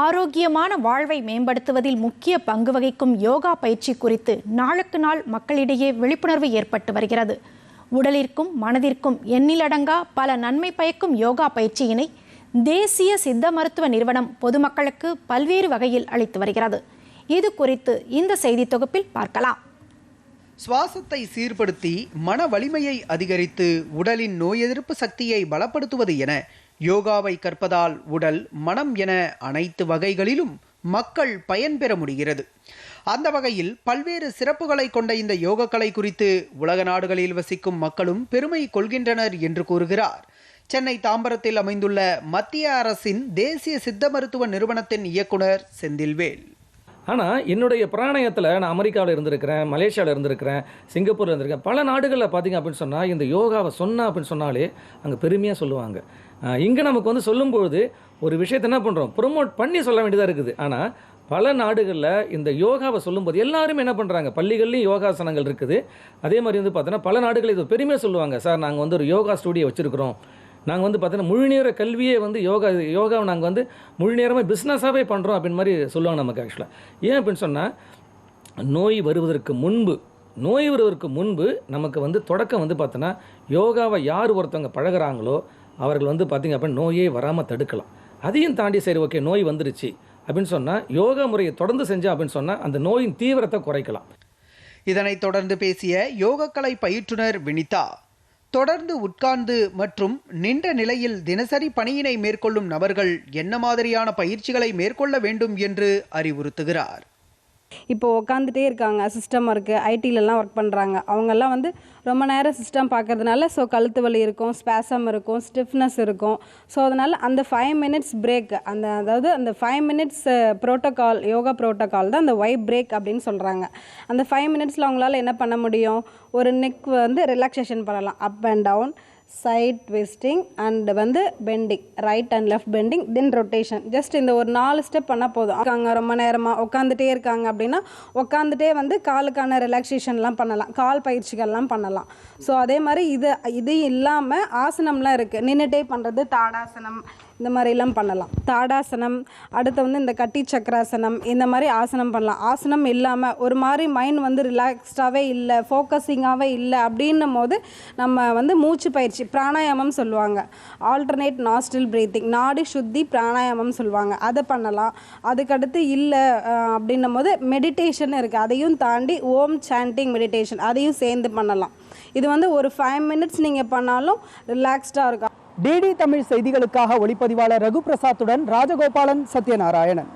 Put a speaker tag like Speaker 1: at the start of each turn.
Speaker 1: ஆரோக்கியமான வாழ்வை மேம்படுத்துவதில் முக்கிய பங்கு வகிக்கும் யோகா பயிற்சி குறித்து நாளுக்கு நாள் மக்களிடையே விழிப்புணர்வு ஏற்பட்டு வருகிறது. உடலிற்கும் மனதிற்கும் எண்ணிலடங்கா பல நன்மை பயக்கும் யோகா பயிற்சியினை தேசிய சித்த மருத்துவ நிறுவனம் பொதுமக்களுக்கு பல்வேறு வகையில் அளித்து வருகிறது. இது குறித்து இந்த செய்தி தொகுப்பில் பார்க்கலாம்.
Speaker 2: சுவாசத்தை சீர்படுத்தி மன வலிமையை அதிகரித்து உடலின் நோய் எதிர்ப்பு சக்தியை பலப்படுத்துவது என யோகாவை கற்பதால் உடல் மனம் என அனைத்து வகைகளிலும் மக்கள் பயன்பெற முடிகிறது. அந்த வகையில் பல்வேறு சிறப்புகளை கொண்ட இந்த யோகக்கலை குறித்து உலக நாடுகளில் வசிக்கும் மக்களும் பெருமை கொள்கின்றனர் என்று கூறுகிறார். சென்னை தாம்பரத்தில் அமைந்துள்ள மத்திய அரசின் தேசிய சித்த மருத்துவ நிறுவனத்தின் இயக்குனர் செந்தில்வேல்.
Speaker 3: ஆனால் என்னுடைய பிராணயத்தில் நான் அமெரிக்காவில் இருந்திருக்கிறேன் மலேசியாவில் இருந்திருக்கிறேன் சிங்கப்பூரில் இருந்திருக்கேன் பல நாடுகளில் பார்த்தீங்க அப்படின்னு சொன்னால் இந்த யோகாவை சொன்னா அப்படின்னு சொன்னாலே அங்கே பெருமையாக சொல்லுவாங்க. இங்கே நமக்கு வந்து சொல்லும்பொழுது ஒரு விஷயத்தை என்ன பண்ணுறோம் ப்ரொமோட் பண்ணி சொல்ல வேண்டியதாக இருக்குது. ஆனால் பல நாடுகளில் இந்த யோகாவை சொல்லும்போது எல்லாரும் என்ன பண்ணுறாங்க பள்ளிகள்லேயும் யோகாசனங்கள் இருக்குது. அதே மாதிரி வந்து பார்த்தோன்னா பல நாடுகளில் இது பெருமையாக சொல்லுவாங்க. சார் நாங்கள் வந்து ஒரு யோகா ஸ்டூடியோ வச்சுருக்கிறோம். நாங்கள் வந்து பார்த்தீங்கன்னா முழு நேர கல்வியே வந்து யோகா யோகாவை நாங்கள் வந்து முழு நேரமாக பிஸ்னஸாகவே பண்ணுறோம் அப்படின்னு மாதிரி சொல்லுவாங்க நமக்கு ஆக்சுவலாக ஏன் அப்படின்னு சொன்னால் நோய் வருவதற்கு முன்பு நோய் வருவதற்கு முன்பு நமக்கு வந்து தொடக்கம் வந்து பார்த்தோன்னா யோகாவை யார் ஒருத்தவங்க பழகுறாங்களோ அவர்கள் வந்து பார்த்திங்க அப்படின்னா நோயே வராமல் தடுக்கலாம். அதையும் தாண்டி சரி ஓகே நோய் வந்துருச்சு அப்படின்னு சொன்னால் யோகா முறையை தொடர்ந்து செஞ்சோம் அப்படின்னு சொன்னால் அந்த நோயின் தீவிரத்தை குறைக்கலாம்.
Speaker 2: இதனைத் தொடர்ந்து பேசிய யோகக்கலை பயிற்றுனர் வினிதா. தொடர்ந்து உட்கார்ந்து மற்றும் நின்ற நிலையில் தினசரி பணியினை மேற்கொள்ளும் நபர்கள் என்ன மாதிரியான பயிற்சிகளை மேற்கொள்ள வேண்டும் என்று அறிவுறுத்துகிறார்.
Speaker 4: இப்போ உட்காந்துட்டே இருக்காங்க சிஸ்டம் ஒர்க்கு ஐடிலலாம் ஒர்க் பண்ணுறாங்க அவங்கெல்லாம் வந்து ரொம்ப நேரம் சிஸ்டம் பார்க்கறதுனால ஸோ கழுத்து வலி இருக்கும் ஸ்பேசம் இருக்கும் ஸ்டிஃப்னஸ் இருக்கும். ஸோ அதனால் அந்த ஃபைவ் மினிட்ஸ் பிரேக் அந்த அதாவது அந்த five minutes protocol yoga protocol தான் அந்த ஒய் பிரேக் அப்படின்னு சொல்கிறாங்க அந்த ஃபைவ் மினிட்ஸில் அவங்களால என்ன பண்ண முடியும்? ஒரு நெக் வந்து ரிலாக்ஸேஷன் பண்ணலாம் up and down side twisting and வந்து bending right and left bending then rotation just இந்த ஒரு நாலு ஸ்டெப் பண்ணால் போதும். இருக்காங்க ரொம்ப நேரமாக உட்காந்துட்டே இருக்காங்க அப்படின்னா உட்காந்துட்டே வந்து காலுக்கான ரிலாக்ஸேஷன்லாம் பண்ணலாம். கால் பயிற்சிகள்லாம் பண்ணலாம். ஸோ அதே மாதிரி இது இது இல்லாமல் ஆசனம்லாம் இருக்குது நின்றுட்டே பண்ணுறது தாடாசனம் இந்த மாதிரிலாம் பண்ணலாம். தாடாசனம் அடுத்து வந்து இந்த கட்டி சக்கராசனம் இந்த மாதிரி ஆசனம் பண்ணலாம். ஆசனம் இல்லாமல் ஒரு மாதிரி மைண்ட் வந்து ரிலாக்ஸ்டாகவே இல்லை ஃபோக்கஸிங்காகவே இல்லை அப்படின்னும் போது நம்ம வந்து மூச்சு பயிற்சி பிராணாயாமம் சொல்லுவாங்க. ஆல்டர்னேட் நாஸ்டில் பிரீத்திங் நாடி சுத்தி பிராணாயாமம் சொல்லுவாங்க. அதை பண்ணலாம். அதுக்கடுத்து இல்லை அப்படின்னும் போது மெடிடேஷன் இருக்குது அதையும் தாண்டி ஓம் சாண்டிங் மெடிடேஷன் அதையும் சேர்ந்து பண்ணலாம். இது வந்து ஒரு ஃபைவ் மினிட்ஸ் நீங்கள் பண்ணாலும் ரிலாக்ஸ்டாக இருக்கும்.
Speaker 5: டிடி தமிழ் செய்திகளுக்காக ஒளிப்பதிவாளர் ரகு பிரசாத்துடன் ராஜகோபாலன் சத்யநாராயணன்.